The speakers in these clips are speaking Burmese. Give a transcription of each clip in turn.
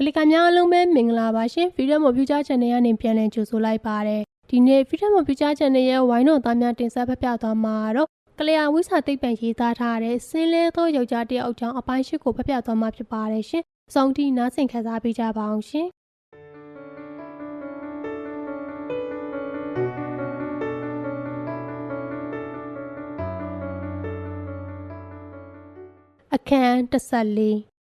ကလီကများအားလုံးပဲမင်္ဂလာပါရှင် Freedom of Future Channel ကနေပြန်လည်ကြိုဆိုလိုက်ပါတယ်ဒီနေ့ Freedom of Future Channel ရဲ့ဝိုင်းတော်သားများတင်ဆက်ဖက်ပြသွားမှာတော့ကလျာဝိစာတိတ်ပံရေးသားထားတဲ့စင်းလဲသောယောက်ျားတစ်ယောက်ကြောင့်အပိုင်းရှိကိုဖက်ပြသွားမှာဖြစ်ပါတယ်ရှင်အဆုံးထိနားဆင်ခံစားပေးကြပါအောင်ရှင်အခန်း14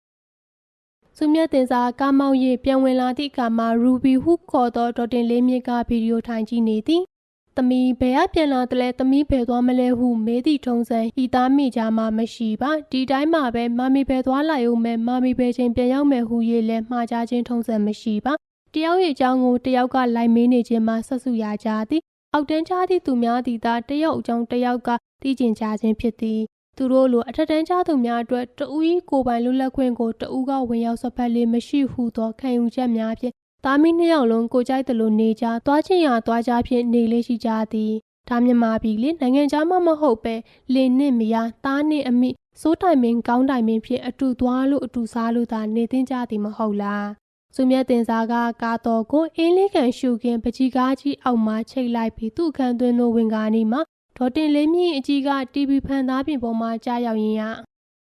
စုမြတ်တင်စာကားမောက်ရေးပြန်ဝင်လာသည့်အခါမှာရူဘီဟုခေါ်သောဒေါ်တင်လေးမြင့်ကဗီဒီယိုထိုင်ကြည့်နေသည်။သမီးဘယ်ကပြန်လာတလဲသမီးဘယ်သွားမလဲဟုမေးသည့်ထုံးစံဤသားမိကြမှာမရှိပါဒီတိုင်းမှာပဲမမီဘယ်သွားလိုက်ဦးမယ်မမီဘယ်ချိန်ပြန်ရောက်မယ်ဟုရေးလဲမှားကြခြင်းထုံးစံမရှိပါတယောက်ရဲ့အကြောင်းကိုတယောက်ကလိုက်မေးနေခြင်းမှာဆက်စုရကြသည်အောက်တန်းချသည့်သူများသည်သာတယောက်အကြောင်းတယောက်ကသိကျင်ကြခြင်းဖြစ်သည် သူတို့လိုအထက်တန်းကျသူများအတွက်တဦး၏ကိုယ်ပိုင်လွတ်လပ်ခွင့်ကိုတဦးကဝင်ရောက်ဆွတ်ဖက်လေးမရှိဟုသောခံယူချက်များဖြင့်သားမီးနှစ်ယောက်လုံးကိုကြိုက်သလိုနေကြသွားချင်းရာသွားကြဖြင့်နေလေးရှိကြသည်ဒါမြန်မာပြည်လေနိုင်ငံခြားမှမဟုတ်ပဲလင်းနှင့်မယားသားနှင့်အမိစိုးတိုင်မင်းကောင်းတိုင်မင်းဖြင့်အတူသွားလို့အတူစားလို့သာနေသင့်ကြသည်မဟုတ်လားစုမြတ်တင်စားကကာတော်ကိုအင်းလေးကန်ရှုခင်ပကြီးကားကြီးအောက်မှချိတ်လိုက်ပြီးသူ့အခန်းသွင်းသောဝင်ကားနီမှာ ဒေါ်တင်လေးမြင့်အကြီးက TV ဖန်သားပြင်ပေါ်မှာကြားရောက်ရင်ရ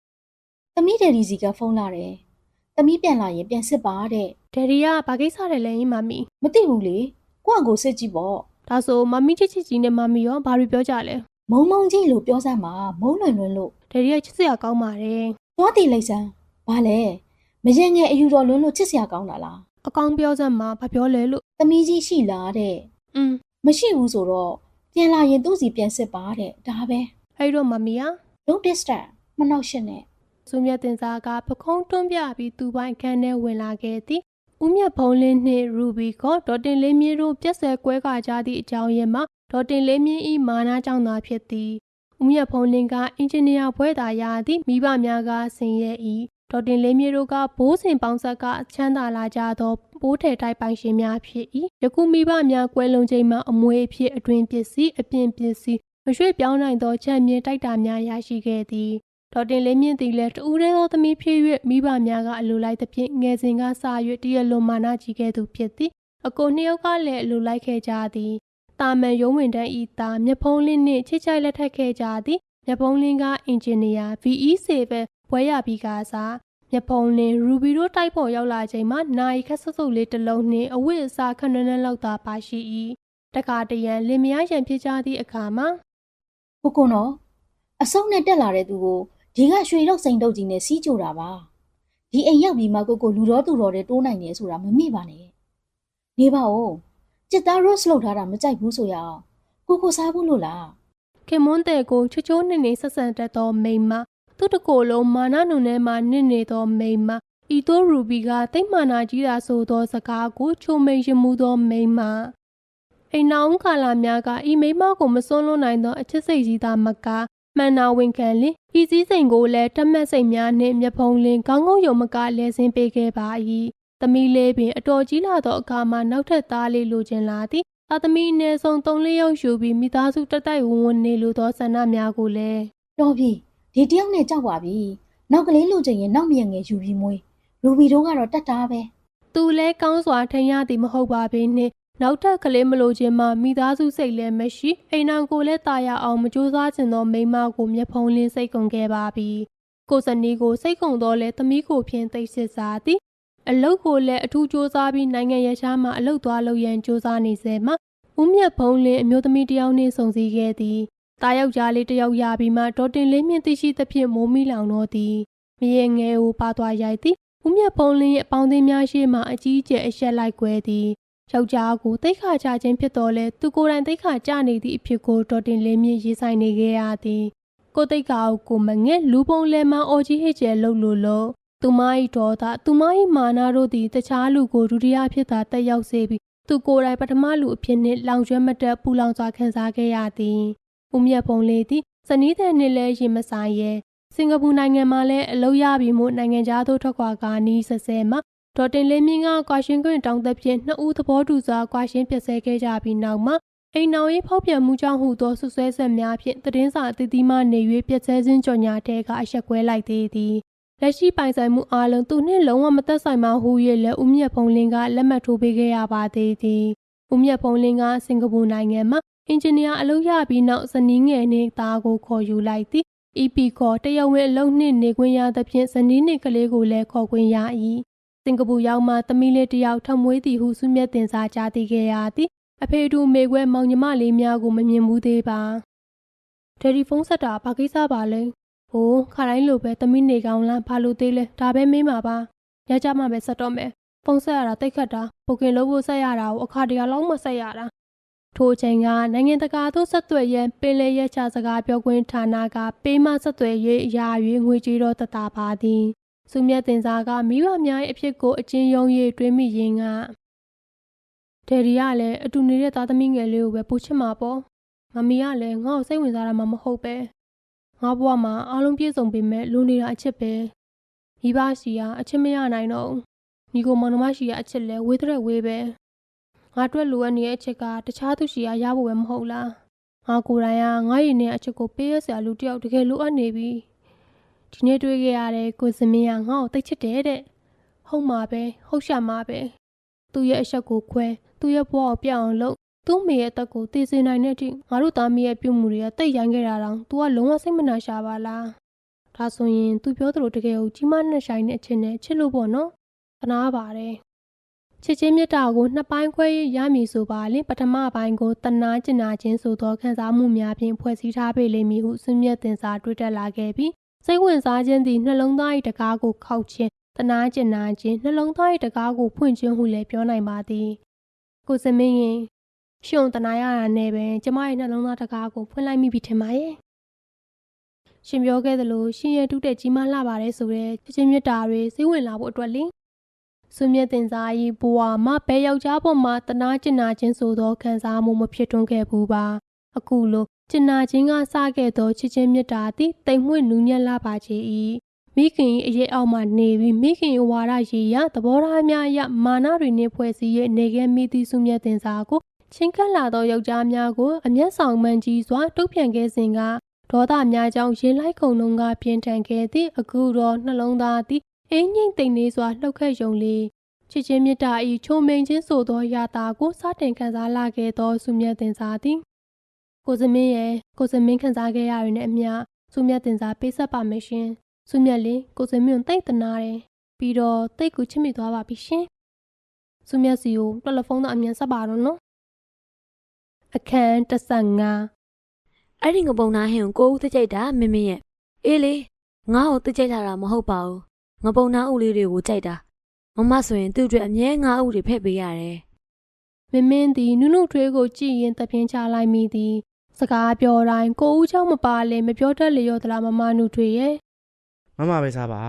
။သမီးဒယ်ဒီစီကဖုန်းလာတယ်။သမီးပြန်လာရင်ပြန်စစ်ပါတဲ့ဒယ်ဒီကဘာကိစ္စလဲလဲရင်မမီ။မသိဘူးလေ။ကိုယ့်အကိုစစ်ကြည့်ပေါ့ဒါဆိုမမီချစ်ချစ်ကြီးနဲ့မမီရောဘာတွေပြောကြလဲ။မုံမုံကြီးလို့ပြောစမ်းပါမုံလွင်လွင်လို့ဒယ်ဒီကချစ်စရာကောင်းပါတယ်သွားတည်လိုက်စမ်း။ဘာလဲ။မရင်ငယ်အယူတော်လွန်းလို့ချစ်စရာကောင်းတာလားအကောင်ပြောစမ်းမှာဘာပြောလဲလို့။သမီးကြီးရှိလားတဲ့อืม။မရှိဘူးဆိုတော့ ပြန်လာရင်သူ့စီပြန်စစ်ပါတဲ့။ဒါပဲအဲ့တော့မမီက။ Don't disturb မနှောက်ရှက်နဲ့စုမြတ်တင်စားကပခုံးတွန်းပြပြီးသူ့ပိုင်ခန်းထဲဝင်လာခဲ့သည်ဦးမြတ်ဖုံးလင်းနှင့်ရူဘီကဒေါ်တင်လေးမြင့်တို့ပြက်ဆဲကွဲကကြသည့်အကြောင်းရင်းမှာဒေါ်တင်လေးမြင့်၏မာနာကြောင့်သာဖြစ်သည်ဦးမြတ်ဖုံးလင်းကအင်ဂျင်နီယာဘွဲ့သာရသည့်မိဘများကဆင်ရဲ၏ ဒေါ်တင်လေးမြင့်တို့ကဘိုးစင်ပေါင်းဆက်ကချမ်းသာလာကြသောဘိုးထဲတိုက်ပိုင်ရှင်များဖြစ်၏ယခုမိဘများကွဲလွန်ချိန်မှာအမွေအဖြစ်အတွင်ပစ္စည်းအပြင်ပစ္စည်းမရွှေ့ပြောင်းနိုင်သောချက်မြင့်တိုက်တာများရရှိခဲ့သည်ဒေါ်တင်လေးမြင့်သည်လည်းတူးရဲသောသမီးဖြစ်၍မိဘများကအလိုလိုက်သဖြင့်ငယ်စဉ်ကစ၍တရလွန်မာနကြီးခဲ့သူဖြစ်သည်အကိုနှစ်ယောက်ကလည်းအလိုလိုက်ခဲ့ကြသည်တာမန်ရုံးဝင်တန်းဤသားမြက်ဖုံးလင်းနှင့်ချစ်ချိုက်လက်ထပ်ခဲ့ကြသည်မြက်ဖုံးလင်းကအင်ဂျင်နီယာ VE7 ဘွဲရပြီးကစားမြက်ဖုံးလင်းရူဘီတို့တိုက်ပေါ်ရောက်လာချိန်မှာနိုင်ခက်ဆုပ်ဆုပ်လေးတစ်လုံးနှင့်အဝတ်အစားခဏနန်းလောက်သာပါရှိ၏တခါတရံလင်မယားရန်ဖြစ်ကြသည့်အခါမှာ။ကိုကိုနော်အစုံနဲ့တက်လာတဲ့သူကိုဒီကရွှေလောက်စိန်တုပ်ကြီးနဲ့စီးကြိုတာပါ။ဒီအိမ်ရောက်ပြီးမှကိုကိုလူတော်သူတော်တွေတိုးနိုင်တယ်ဆိုတာမမေ့ပါနဲ့။နေပါဦး။စစ်သား rose လောက်ထားတာမကြိုက်ဘူးဆိုရအောင်။ကိုကိုစားဘူးလို့လားခင်မွန်းတဲ့ကိုချွချိုးနေနေဆက်ဆံတတ်သောမိန်းမ သူ့တကိုယ်လုံးမာနနုံထဲမှာနစ်နေသောမိန်းမဤသို့ရူဘီကတိတ်မာနာကြီးတာဆိုသောစကားကိုချိုမိန်ရမှုသောမိန်းမအိမ်နောင်ကာလာများကဤမိန်းမကိုမစွန့်လွတ်နိုင်သောအချစ်စိတ်ကြီးသာမကမှန်နာဝင်ခံလင်ဤစည်းစိမ်ကိုလည်းတတ်မှတ်စိတ်များနှင့်မျက်ဖုံးလင်းခေါင်းငုံယုံမကလဲဆင်းပေးခဲ့ပါ၏သမီးလေးပင်အတော်ကြီးလာသောအခါမှာနောက်ထပ်သားလေးလိုချင်လာသည်သားသမီးအနည်းဆုံး၃လယောက်ယူပြီးမိသားစုတက်တိုက်ဝန်းဝန်းနေလိုသောဆန္ဒများကိုလည်း။တော်ပြီ။ ဒီတယောက်နဲ့ကြောက်ပါပြီနောက်ကလေးလူချင်းရင်နောက်မြင်ငယ်ယူပြီးမွေးရူဘီတို့ကတော့တက်တာပဲသူလဲကောင်းစွာထင်ရသည်မဟုတ်ပါဘဲနဲ့နောက်ထပ်ကလေးမလိုခြင်းမှာမိသားစုစိတ်လည်းမရှိအိမ်အောင်ကိုလည်းတာယာအောင်မကြိုးစားချင်သောမိမကိုမျက်ဖုံးလင်းစိတ်ကုန်ခဲ့ပါပြီကိုစနီကိုစိတ်ကုန်တော့လဲသမီးကိုဖြင့်သိစစ်စားသည်အလုတ်ကိုလည်းအထူးစ조사ပြီးနိုင်ငံရရှားမှာအလုတ်သွားလုပ်ရန်စ조사နေစေမှာဦးမြတ်ဘုံလင်းအမျိုးသမီးတယောက်နှင့်ဆုံစည်းခဲ့သည် ตาယောက်ျားလေးတစ်ယောက်ရပြီးမှဒေါ်တင်လေးမြင့်သိရှိသဖြင့်မိုးမိလောင်တော့သည်မရေငယ်ကိုပါသွားရိုက်သည်ဦးမြတ်ဖုံးလင်းရဲ့အပေါင်းအသင်းများရှိမှအကြီးအကျယ်အဆက်လိုက်ကွဲသည်ယောက်ျားကိုတိတ်ခါချခြင်းဖြစ်တော်လဲသူကိုယ်တိုင်တိတ်ခါကြနေသည့်အဖြစ်ကိုဒေါ်တင်လင်းမြင့်ရေးဆိုင်နေခဲ့ရသည်ကိုတိတ်ခါကိုကိုမငဲ့လူပုံလဲမအော်ကြီးဟစ်ကျဲလှုပ်လို့လို့သူမ၏ဒေါသသူမ၏မာနာတို့သည်တခြားလူကိုဒုတိယဖြစ်သာတက်ရောက်စေပြီးသူကိုယ်တိုင်ပထမလူအဖြစ်နှင့်လောင်ကျွမ်းမတက်ပူလောင်စွာခံစားခဲ့ရသည် ဦးမြတ်ဖုံးလေးသည်ဇနီးတဲ့နှင့်လည်းရင်မဆိုင်ရဲစင်ကာပူနိုင်ငံမှာလည်းအလုပ်ရပြီးမှနိုင်ငံခြားသို့ထွက်ခွာကာနီးဆဆဲမှာဒေါ်တင်လေးမြင့်ကကွာရှင်းခွင့်တောင်းသဖြင့်နှစ်ဦးသဘောတူစွာကွာရှင်းပြဆဲခဲ့ကြပြီးနောက်မှာအိမ်တော်ရေးဖောက်ပြန်မှုကြောင့်ဟူသောဆွဆွဲဆက်များဖြင့်သတင်းစာအသီးသီးမှနေ၍ပြက်ဆဲခြင်းကြော်ညာတဲကအဆက်ကွဲလိုက်သေးသည်လက်ရှိပိုင်ဆိုင်မှုအလုံးသူနှင့်လုံးဝမသက်ဆိုင်မှဟူ၍လည်းဦးမြတ်ဖုံးလင်းကလက်မှတ်ထိုးပေးခဲ့ရပါသေးသည်ဦးမြတ်ဖုံးလင်းကစင်ကာပူနိုင်ငံမှာ အင်ဂျင်နီယာအလုပ်ရပြီးနောက်ဇနီးငယ်နှင့်သားကိုခေါ်ယူလိုက်သည် EP ခေါ်တရုတ်ဝင်အလုပ်နှင့်နေခွင့်ရသဖြင့်ဇနီးနှင့်ကလေးကိုလည်းခေါ်ခွင့်ရ၏စင်ကာပူရောက်မှသမီးလေးတစ်ယောက်ထပ်မွေးသည်ဟုဆုမြတ်တင်စားကြားသိခဲ့ရသည်အဖေတူမေခွဲမောင်ညီမလေးများကိုမမြင်ဘူးသေးပါဒယ်ဒီဖုန်းဆက်တာဘာကိစ္စပါလဲဟိုးခါတိုင်းလိုပဲသမီးနေကောင်းလားဘာလို့သေးလဲဒါပဲမေးမှာပါညကြမှာပဲဆက်တော့မယ်ဖုန်းဆက်ရတာတိတ်ခတ်တာပုတ်ကင်လို့ဖို့ဆက်ရတာကိုအခါတရလောက်မှဆက်ရတာ ထိုအချိန်ကနိုင်ငံတကာသို့ဆက်သွယ်ရန်ပင်လယ်ရက်ချစကားပြောခွင့်ဌာနကပေးမဆက်သွယ်၍အရာ၍ငွေကြေးတော့တတာပါသည်စုမြတ်တင်စားကမိဘများ၏အဖြစ်ကိုအချင်းယုံ၍တွေးမိရင်းကဒယ်ဒီကလည်းအတူနေတဲ့သားသမီးငယ်လေးကိုပဲပို့ချစ်မှာပေါ့မမီကလည်းငါ့ကိုစိတ်ဝင်စားတာမှမဟုတ်ပဲငါဘဝမှာအားလုံးပြည့်စုံပေမဲ့လူနေတာအချစ်ပဲမိဘစီကအချစ်မရနိုင်တော့ဘူးညီကိုမောင်နှမရှိကအချစ်လဲဝေးတဲ့ဝေးပဲ ငါအတွက်လိုအပ်နေတဲ့အချက်ကတခြားသူရှိရာရဖို့ပဲမဟုတ်လားငါကိုယ်တိုင်ကငါရည်နေတဲ့အချက်ကိုပေးရစရာလူတစ်ယောက်တကယ်လိုအပ်နေပြီဒီနေ့တွေ့ခဲ့ရတဲ့ကိုစမင်းကငါ့ကိုသိချစ်တယ်တဲ့ဟုတ်မှာပဲဟုတ်ရှာမှာပဲသူ့ရဲ့အချက်ကိုခွဲသူ့ရဲ့ဘဝကိုပြောင်းအောင်လုပ်သူ့မိရဲ့အသက်ကိုတည်စေနိုင်တဲ့အထိငါတို့သားမိရဲ့ပြုမှုတွေကတိတ်ရိုင်းခဲ့တာတောင် तू ကလုံးဝစိတ်မနာရှာပါလားဒါဆိုရင် तू ပြောသလိုတကယ်ကိုကြီးမားနဲ့ဆိုင်တဲ့အချက်နဲ့ချစ်လို့ပေါ့နော်သနာပါတယ် ချစ်ချင်းမြတ်တာကိုနှစ်ပိုင်းခွဲ၍ရမည်ဆိုပါလင်ပထမပိုင်းကိုတနာကျင်နာခြင်းဆိုသောခံစားမှုများဖြင့်ဖွဲ့စည်းထားပေလိမ့်မည်ဟုဆွမြတ်တင်စာတွေ့တက်လာခဲ့ပြီးစိတ်ဝင်စားခြင်းသည်နှလုံးသား၏တကားကိုခောက်ခြင်းတနာကျင်နာခြင်းနှလုံးသား၏တကားကိုဖွင့်ခြင်းဟုလည်းပြောနိုင်ပါသည်ကိုစမင်းရင်ရှင်တနာရတာနဲ့ပဲကျမရဲ့နှလုံးသားတကားကိုဖွင့်လိုက်မိပြီထင်ပါရဲ့ရှင်ပြောခဲ့သလိုရှင်ရဲ့တူးတဲ့ကြီးမားလာပါတယ်ဆိုတဲ့ချစ်ချင်းမြတ်တာတွေစိတ်ဝင်လာဖို့အတွက်လင် ဆွေမြတ်တင်စား၏ဘဝမှာဘယ်ယောက်ျားပေါ်မှာတနာကျင်နာခြင်းဆိုသောခံစားမှုမဖြစ်ထွန်းခဲ့ဘူးပါအခုလိုကျင်နာခြင်းကစခဲ့သောချစ်ချင်းမြတ်တာသည်တိမ်မွေ့နူးညံ့လာပါချေ၏မိခင်၏အရေးအောက်မှနေပြီးမိခင်၏ဝါဒရေရသဘောထားများအရမာနတွေနှင့်ဖွဲ့စည်း၍နေခဲ့မိသည့်ဆွေမြတ်တင်စားကိုချင်းကပ်လာသောယောက်ျားများကိုအမျက်ဆောင်မှန်ကြီးစွာတုတ်ပြန်ခဲ့စဉ်ကဒေါသများကြောင့်ရင်လိုက်ခုန်လုံးကပြင်းထန်ခဲ့သည့်အခုတော့နှလုံးသားသည် အင်းငိမ့်တိမ်လေးစွာလှုပ်ခတ်ယုံလေးချစ်ချင်းမြတ်တာဤချုံမိန်ချင်းဆိုသောယာတာကိုစတင်ခံစားလာခဲ့သောဆုမြတ်တင်စားသည်ကိုစမင်းရဲ့ကိုစမင်းခံစားခဲ့ရရင်လည်းအမျှဆုမြတ်တင်စားပေးဆက်ပါမယ်ရှင်ဆုမြတ်လေးကိုစမင်းကိုတိတ်တနာတယ်ပြီးတော့တိတ်ကိုချစ်မိသွားပါပြီရှင်ဆုမြတ်စီကိုတယ်လီဖုန်းတော့အမြန်ဆက်ပါတော့နော်အခန်း15အဲ့ဒီငပုံနာဟင်းကိုကိုဦးသိကြိုက်တာမင်းမင်းရဲ့အေးလေငါ့ကိုသိကြိုက်တာမဟုတ်ပါဘူး ငပုံနာဥလေးတွေကိုကြိုက်တာမမဆိုရင်သူ့အတွက်အမြဲငါးဥတွေဖက်ပေးရတယ်မင်းမင်းသည်နုနုထွေးကိုကြည့်ရင်တပြင်းချလိုက်မိသည်စကားပြောတိုင်းကိုဦးချောင်းမပါလဲမပြောတတ်လျော်သလားမမနုထွေရဲ့မမပဲစားပါ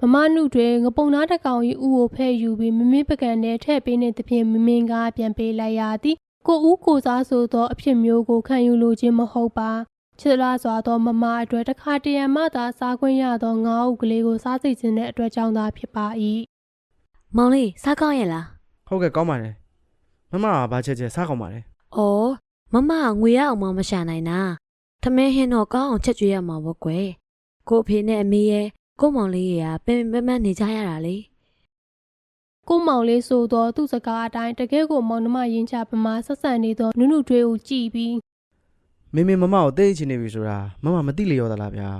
မမနုတွေငပုံနာတစ်ကောင်ကြီးဥကိုဖဲ့ယူပြီးမမင်းပကံနဲ့ထည့်ပေးနေသဖြင့်မမင်းကပြန်ပေးလိုက်ရသည်ကိုဦးကိုစားဆိုသောအဖြစ်မျိုးကိုခံယူလိုခြင်းမဟုတ်ပါ ချစ်လားစွာသောမမအတွက်တစ်ခါတရံမှသာစားခွင့်ရသောငါးဥကလေးကိုစားစိတ်ခြင်းတဲ့အတွက်ကြောင့်သာဖြစ်ပါ၏မောင်လေးစားကောင်းရဲ့လားဟုတ်ကဲ့ကောင်းပါတယ်မမကဘာချက်ချက်စားကောင်းပါတယ်ဩမမကငွေရအောင်မမရှာနိုင်တာထမင်းဟင်းတော့ကောင်းအောင်ချက်ကျွေးရမှာပေါ့ကွယ်ကို့အဖေနဲ့အမေရဲ့ကို့မောင်လေးရဲ့ပင်ပင်ပန်းပန်းနေကြရတာလေကိုမောင်လေးဆိုသောသူ့စကားအတိုင်းတကယ်ကိုမောင်နှမရင်ချပမာဆက်ဆံနေသောနုနုတွေကိုကြည့်ပြီး မင်းမင်းမမကိုတိတ်ချင်နေပြီဆိုတာမမမသိလျော်သလားဗျာ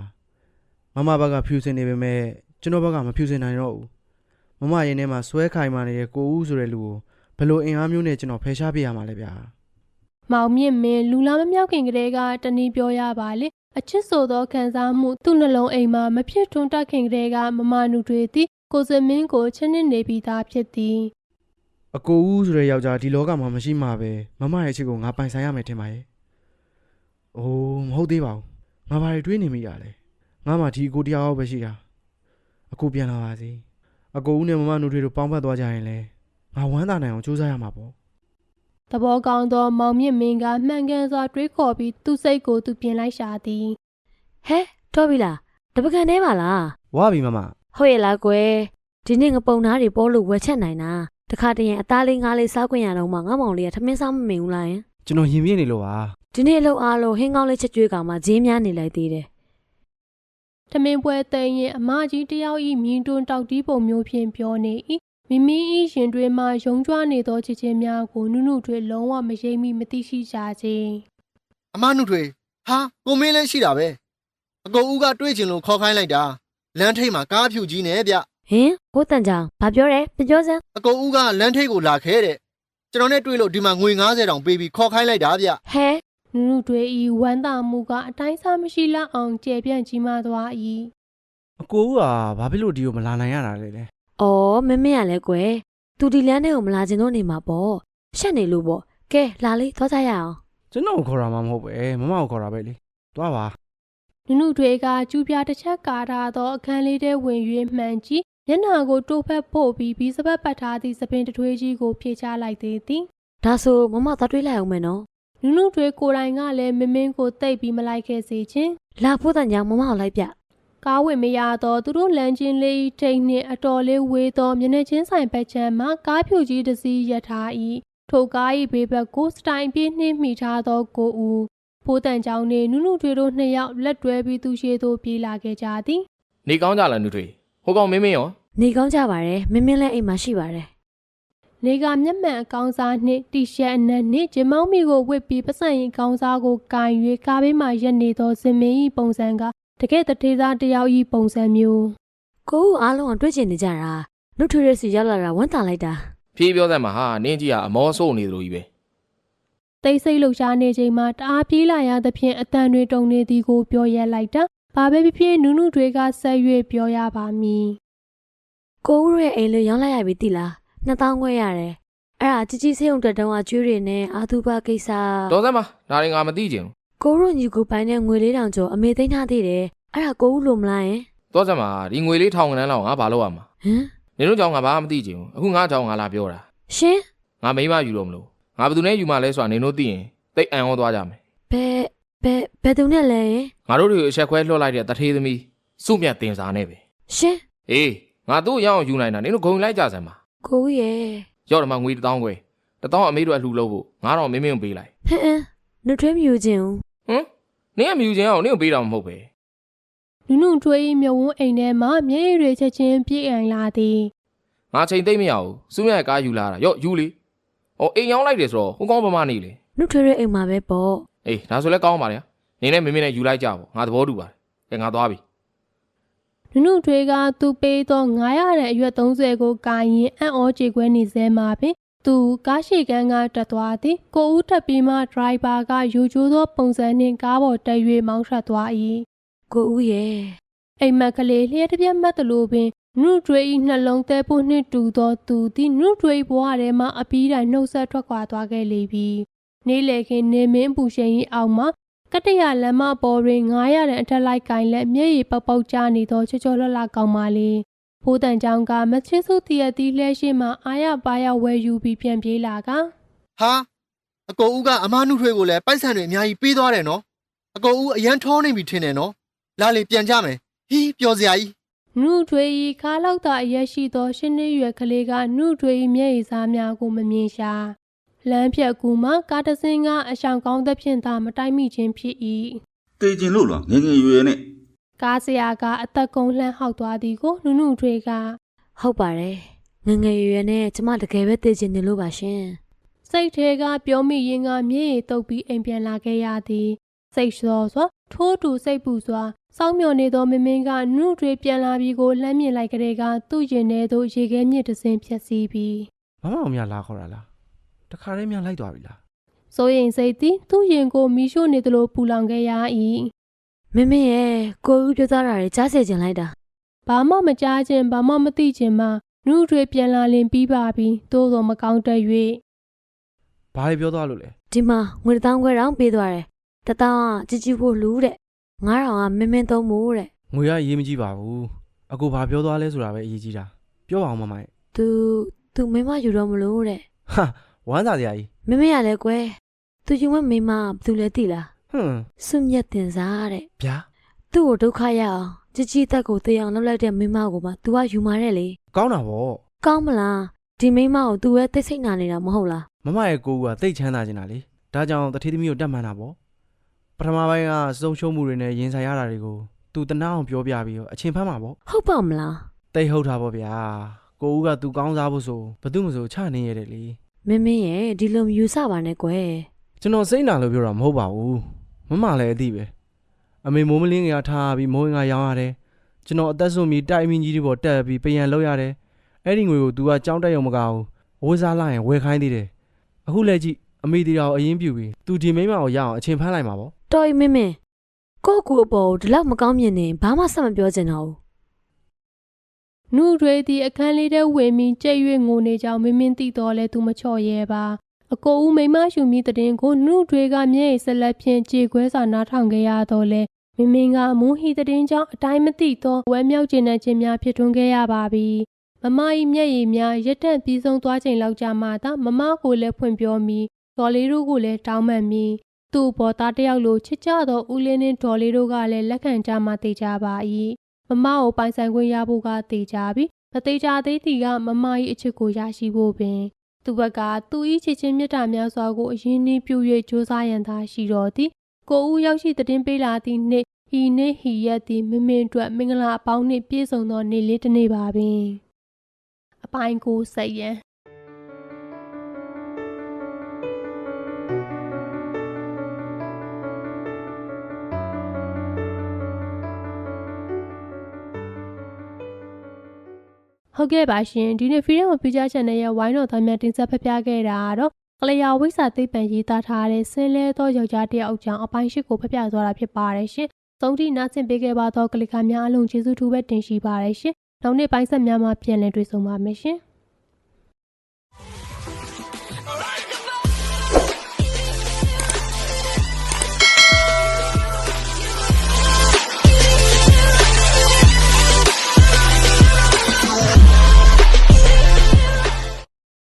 မမဘက်ကဖြူစင်နေပေမဲ့ကျွန်တော်ဘက်ကမဖြူစင်နိုင်တော့ဘူးမမရင်ထဲမှာဆွဲခိုင်မာနေတဲ့ကိုဦးဆိုတဲ့လူကိုဘယ်လိုအင်အားမျိုးနဲ့ကျွန်တော်ဖယ်ရှားပြရမှာလဲဗျာမောင်မြင့်မင်းလူလာမမြောက်ခင်ကလေးကတနည်းပြောရပါလေအချစ်ဆိုသောခံစားမှုသူ့နှလုံးအိမ်မှာမဖြစ်ထွန်းတက်ခင်ကလေးကမမနုတွေသည်ကိုစမင်းကိုချစ်နှစ်နေပြီးသားဖြစ်သည်အကိုဦးဆိုတဲ့ယောက်ျားဒီလောကမှာမရှိမှပဲမမရဲ့အချစ်ကိုငါပိုင်ဆိုင်ရမယ်ထင်ပါရဲ့ အိုးမဟုတ်သေးပါဘူးငါဘာတွေတွေးနေမိရလဲငါမှဒီအကိုတရားဟောပဲရှိတာအကိုပြန်လာပါစေအကိုဦးနဲ့မမနိုတွေတို့ပေါင်းဖက်သွားကြရင်လဲငါဝမ်းသာနိုင်အောင်ကြိုးစားရမှာပေါ့သဘောကောင်းသောမောင်မြင့်မင်းကမှန်ကန်စွာတွေးခေါ်ပြီးသူ့စိတ်ကိုသူပြင်လိုက်ရှာသည်ဟဲတော့ပြီလားတပကံထဲပါလားဝါပြီမမဟုတ်ရဲ့လားကွယ်ဒီနေ့ငပုံနာတွေပေါ်လို့ဝယ်ချက်နိုင်တာတခါတည်းရင်အသားလေးငါးလေးစားခွင့်ရတော့မှငါမောင်လေးကထမင်းစားမမင်ဘူးလားယင်ကျွန်တော်ရင်ပြည့်နေလို့ပါ ဒီနေ့အလုပ်အားလို့ဟင်းကောင်းလေးချက်ကျွေးကောင်မှဈေးများနေလိုက်သေးတယ်ထမင်းပွဲသိမ်းရင်အမကြီးတယောက်ဤမြင်းတွန်းတောက်တီးပုံမျိုးဖြင့်ပြောနေ၏မိမိဤရင်တွင်မှယုံကြွနေသောချစ်ချင်းများကိုနုနုတွေလုံးဝမရိပ်မိမသိရှိကြခြင်းအမနုထွေဟာကိုမင်းလည်းရှိတာပဲအကိုဦးကတွေးချင်လို့ခေါ်ခိုင်းလိုက်တာလမ်းထိပ်မှာကားဖြူကြီးနဲ့ဗျဟင်ကိုတန်ကြောင်ဘာပြောရဲမပြောစမ်းအကိုဦးကလမ်းထိပ်ကိုလာခဲတဲ့ကျွန်တော်နဲ့တွေ့လို့ဒီမှာငွေ90တောင်ပေးပြီးခေါ်ခိုင်းလိုက်တာဗျဟဲ နုနုတွေဤဝမ်းသာမှုကအတိုင်းစားမရှိလောက်အောင်ကျေပြန့်ကြီးမားသွား၏အကိုကဘာဖြစ်လို့ဒီကိုမလာနိုင်ရတာလဲလဲအော်မင်းမရလဲကွယ်သူဒီလမ်းထဲကိုမလာချင်တော့နေမှာပေါ့ရှက်နေလို့ပေါ့ကဲလာလေသွားကြရအောင်ကျွန်တော်ကိုခေါ်တာမှမဟုတ်ပဲမမကိုခေါ်တာပဲလေသွားပါနုနုတွေကကျူပြတစ်ချက်ကာထားသောအခန်းလေးထဲဝင်၍မှန်ကြည့်မျက်နှာကိုတိုးဖက်ဖို့ပြီးပြီးစပတ်ပတ်ထားသည့်သပင်တထွေးကြီးကိုဖြေချလိုက်သေးသည်ဒါဆိုမမသွားတွေးလိုက်အောင်မယ်နော် နုနုတွေကိုယ်တိုင်ကလည်းမင်းမင်းကိုတိတ်ပြီးမလိုက်ခဲ့စေခြင်းလာဖို့တန်ကြောင်မမကိုလိုက်ပြကားဝင်မရတော့သူတို့လမ်းချင်းလေးထိတ်နှင့်အတော်လေးဝေးသောမျက်နှာချင်းဆိုင်ဘက်ချမ်းမှကားဖြူကြီးတစ်စီးရထား၏ထိုကား၏ဘေးဘက်ကိုစတိုင်ပြေးနှင်းမိထားသောကိုဦးဖိုးတန်ကြောင်နှင့်နုနုတွေတို့နှစ်ယောက်လက်တွဲပြီးသူရှိသို့ပြေးလာခဲ့ကြသည်နေကောင်းကြလားနုထွေဟိုကောင်မင်းမင်းရောနေကောင်းကြပါရဲ့မင်းမင်းလည်းအိမ်မှာရှိပါတယ် နေကမျက်မှန်အကောင်းစားနှင့်တီရှပ်အနက်နှင့်ဂျင်မောင်းမီကိုဝတ်ပြီးပစံရင်ကောင်းစားကိုကင်၍ကားဘေးမှရက်နေသောစင်မင်း၏ပုံစံကတကယ်တထေးသားတစ်ယောက်၏ပုံစံမျိုးကိုဦးအားလုံးကတွေ့ချင်နေကြတာနှုတ်ထွေးရစီရောက်လာတာဝမ်းသာလိုက်တာဖြေးပြောစမ်းမှာဟာနင်းကြီးကအမောဆိုးနေသလိုကြီးပဲတိတ်ဆိတ်လှုပ်ရှားနေချိန်မှာတအားပြေးလာရသဖြင့်အတန်တွေတုန်နေသည်ကိုပြောရက်လိုက်တာဘာပဲဖြစ်ဖြစ်နုနုတွေကဆက်၍ပြောရပါမည်ကိုဦးရဲ့အိမ်လေးရောင်းလိုက်ရပြီတိလား 2000ခွဲရတယ်အဲ့ဒါជីជីစေးုံတက်တုံးကကျွေးတွေနဲ့အာသူဘကိစ္စတော်စမ်းမှာဒါရင်ငါမသိချင်ကိုရုံညီကိုပိုင်တဲ့ငွေလေးတောင်ကျော်အမေသိမ်းထားသေးတယ်အဲ့ဒါကိုဦးလိုမလားယင်ဘူးတော်စမ်းမှာဒီငွေလေးထောင်ကနန်းလောက်ငါဘာလုပ်ရမှာဟမ်နင်တို့ကြောင့်ငါဘာမှမသိချင်ဘူးအခုငါကြောင့်ငါလာပြောတာရှင်ငါမိမယူလို့မလို့ငါဘယ်သူနဲ့ယူမှလဲဆိုတာနင်တို့သိရင်တိတ်အံ့ဩသွားကြမယ်ဘယ်ဘယ်ဘယ်သူနဲ့လဲယင်ငါတို့တွေကိုအချက်ခွဲလွှတ်လိုက်တဲ့တထေးသမီးစုမြတ်တင်စားနေပဲရှင်အေးငါတို့ရအောင်ယူနိုင်တာနင်တို့ဂုံလိုက်ကြစမ်းပါ ကိုဦးရဲ့ရောက်တော့မှငွေ1000ခွဲ1000အမေတို့အလှူလို့ဖို့ငါတော့မင်းမင်းကိုပေးလိုက်ဟမ်ဟမ်နှုတ်ထွေးမြူခြင်းဦးဟမ်နင်ကမယူချင်အောင်နင်ကိုပေးတာမဟုတ်ပဲနုနုတွေးမြဝန်းအိမ်ထဲမှမျက်ရည်တွေချက်ချင်းပြေးအံလာသည်ငါချိန်သိမ့်မရဘူးစုမြတ်ကားယူလာတာရော့ယူလေဟောအိမ်ရောက်လိုက်တယ်ဆိုတော့ဟိုကောင်းပမာနေလေနှုတ်ထွေးရဲ့အိမ်မှာပဲပေါ့အေးဒါဆိုလဲကောင်းပါလေနင်းနဲ့မင်းမင်းနဲ့ယူလိုက်ကြပေါ့ငါသဘောတူပါတယ်ကဲငါသွားပြီ နုနုတွေကသူပေးသော900တဲ့အရွက်30ကိုကာရင်အံ့ဩကြေကွဲနေစေမှာပင်သူကားရှိကန်းကတက်သွားသည်ကိုဦးထပ်ပြီးမှဒရိုင်ဘာကယူကျိုးသောပုံစံနှင့်ကားပေါ်တက်၍မောင်းထွက်သွား၏ကိုဦးရဲ့အိမ်မက်ကလေးလျှက်တစ်ပြက်မှတ်သလိုပင်နုတွေ၏နှလုံးသဲဖို့နှင့်တူသောသူသည်နုတွေဘဝထဲမှအပီးတိုင်နှုတ်ဆက်ထွက်ခွာသွားခဲ့လေပြီနေလေခင်နေမင်းပူရှင်၏အောက်မှ ကတ္တရလမ်းမပေါ်တွင်900တန်အထက်လိုက်ကင်လက်မျက်ရည်ပေါက်ပေါက်ကျနေသောချောချောလှလှကောင်းပါလေဖိုးတန်ချောင်းကမချစ်စုတရတီလှဲရှိမှအာရပါရဝဲယူပြီးပြန်ပြေးလာကဟာအကိုဦးကအမနုထွေကိုလည်းပိုက်ဆံတွေအများကြီးပေးသွားတယ်နော်အကိုဦးအရန်ထောနေပြီထင်တယ်နော်လာလေပြန်ကြမယ်ဟီးပျော်စရာကြီးနုတွေ၏ခါလောက်သာအရက်ရှိသောရှင်းနေရွယ်ကလေးကနုတွေ၏မျက်ရည်စားများကိုမမြင်ရှာ လမ်းဖြတ်ကူမှကားတစ်စင်းကအဆောင်ကောင်းသဖြင့်သာမတိုက်မိခြင်းဖြစ်၏တေကျင်လို့လားငယ်ငယ်ရွယ်ရွယ်နဲ့ကားဆရာကအသက်ကုန်လှမ်းဟောက်သွားသည်ကိုနုနုတွေကဟုတ်ပါတယ်ငယ်ငယ်ရွယ်ရွယ်နဲ့ကျမတကယ်ပဲသိချင်တယ်လို့ပါရှင်စိတ်ထဲကပြောမိရင်ကမျက်ရည်တုပ်ပြီးအိမ်ပြန်လာခဲ့ရသည်စိတ်စောစွာထိုးတူစိတ်ပူစွာစောင်းမျှော်နေသောမင်းမင်းကနုတွေပြန်လာပြီးကိုလှမ်းမြင်လိုက်ကြတဲ့ကသူ့ရင်ထဲသို့ရေခဲမြစ်တစ်စင်းဖြတ်စီးပြီးမမအောင်မြလာခေါ်တာလား တခါတည်းမြလိုက်သွားပြီလားစိုးရင်စိတ်သည်သူ့ရင်ကိုမီးရှို့နေသလိုပူလောင်ခဲ့ရ၏မင်းမင်းရဲ့ကိုဦးပြောသားတာတွေကြားစေချင်လိုက်တာဘာမှမကြားခြင်းဘာမှမသိခြင်းမှနုတွေပြန်လာလင်ပြီးပါပြီသို့သောမကောင်းတတ်၍ဘာတွေပြောသွားလို့လဲဒီမှာငွေတစ်တောင်းခွဲတောင်ပေးသွားတယ်တတောင်းကជីជីဖို့လူတဲ့9000ကမင်းမင်းသုံးဖို့တဲ့ငွေရရေးမကြီးပါဘူးအကိုဘာပြောသွားလဲဆိုတာပဲအရေးကြီးတာပြောပါအောင်မမရဲ့သူသူမိမယူတော့မလို့တဲ့ဟာ ဝမ်းသာစရာကြီး မင်းမရလဲကွယ်သူယူမဲ့မိမကဘာလို့လဲသိလား ဟွန်း စွမြတ်တင်စားတဲ့ ဗျာ သူ့ကိုဒုက္ခရအောင်ជីជីတက်ကိုတေးအောင်လုပ်လိုက်တဲ့မိမကိုမှ तू ကယူมาတဲ့လေ ကောင်းတာဗော ကောင်းမလားဒီမိမကို तू ပဲသိစိတ်နာနေတာမဟုတ်လား မမရဲ့ကိုကတိတ်ချမ်းသာနေတာလေဒါကြောင့်တထေးသမီးကိုတတ်မှန်တာဗောပထမပိုင်းကစုံရှုံးမှုတွေနဲ့ရင်ဆိုင်ရတာတွေကိုသူ သူတနာအောင်ပြောပြပြီးတော့အချင်းဖမ်းမှာပေါ့ ဟုတ်ပါမလား တိတ်ဟုတ်တာပေါ့ဗျာကိုဦးကသူကောင်းစားဖို့ဆိုဘသူမှမဆိုချနေရတယ်လေ မင်းမင်းရဲ့ဒီလိုမယူဆပါနဲ့ကွယ်ကျွန်တော်စိတ်နာလို့ပြောတာမဟုတ်ပါဘူးမမလည်းအသိပဲအမေမိုးမလင်းငယ်ကထားပြီးမိုးငါရောင်းရတယ်ကျွန်တော်အသက်ဆုံးပြီးတိုက်မင်းကြီးတွေပေါ်တက်ပြီးပြန်လောက်ရတယ်အဲ့ဒီငွေကို तू ကကြောင်းတက်ရုံမကဘူးဝေးစားလိုက်ရင်ဝယ်ခိုင်းသေးတယ်အခုလည်းကြည့်အမေတီတော်အရင်ပြူပြီး तू ဒီမိန်းမကိုရအောင်အချင်းဖမ်းလိုက်မှာပေါ့တော်ရီမင်းမင်းကိုယ့်ကိုယ်အပေါ်ဒီလောက်မကောင်းမြင်နေဘာမှဆက်မပြောချင်တော့ဘူး နုတွေသည်အခန်းလေးထဲဝင်ပြီးကြိတ်၍ငိုနေကြောင်မင်းမင်းသိတော်လဲသူမချော့ရဲပါအကိုဦးမိန်းမရှိမိတဲ့တင်ကိုနုတွေကမျက်ရည်ဆက်လက်ဖြင့်ကြေခွဲစာနားထောင်ခဲ့ရတော့လဲမင်းမင်းကမူဟီတဲ့တင်ကြောင့်အတိုင်းမသိတော့ဝဲမြောက်ကျင်တဲ့ခြင်းများဖြစ်ထွန်းခဲ့ရပါပြီမမ၏မျက်ရည်များရက်တက်ပြီးဆုံးသွားချိန်လောက်ကြာမှသာမမကိုလည်းဖွင့်ပြောမိတော်လေးတို့ကိုလည်းတောင်းပန်မိသူ့ဘောသားတယောက်လိုချစ်ကြသောဦးလင်းနှင့်ဒေါ်လေးတို့ကလည်းလက်ခံကြမှသိကြပါ၏ မမကိုပိုင်ဆိုင်ခွင့်ရဖို့ကသိကြပြီမသိကြသေးသည်ကမမ၏အချစ်ကိုရရှိဖို့ပင်သူဘက်ကသူ၏ချစ်ချင်းမြတ်တာများစွာကိုအရင်နှင်းပြု၍စ조사ရန်သာရှိတော်သည်ကိုဦးရောက်ရှိတဲ့တင်ပေးလာသည့်နေ့ဟီနေ့ဟီရက်သည်မမင်အတွက်မင်္ဂလာအပေါင်းနှင့်ပြည့်စုံသောနေ့လေးတစ်နေ့ပါပင်အပိုင်းကိုစိတ်ရန် ဟုတ်ကဲ့ပါရှင်ဒီနေ့ Freedom of Future Channel ရဲ့ဝိုင်းတော်သားများတင်ဆက်ဖက်ပြခဲ့တာကတော့ကလျာဝိစာသိပ္ပံရေးသားထားတဲ့ဆင်းလဲသောယောက်ျားတစ်ယောက်အကြောင်းအပိုင်းရှိကိုဖက်ပြသွားတာဖြစ်ပါတယ်ရှင်။သုံးထိနားဆင်ပေးခဲ့ပါသောကလစ်ကာများအလုံးကျေးဇူးထူးပဲတင်ရှိပါတယ်ရှင်။နောက်နေ့ပိုင်းဆက်များမှာပြန်လည်တွေ့ဆုံပါမယ်ရှင်။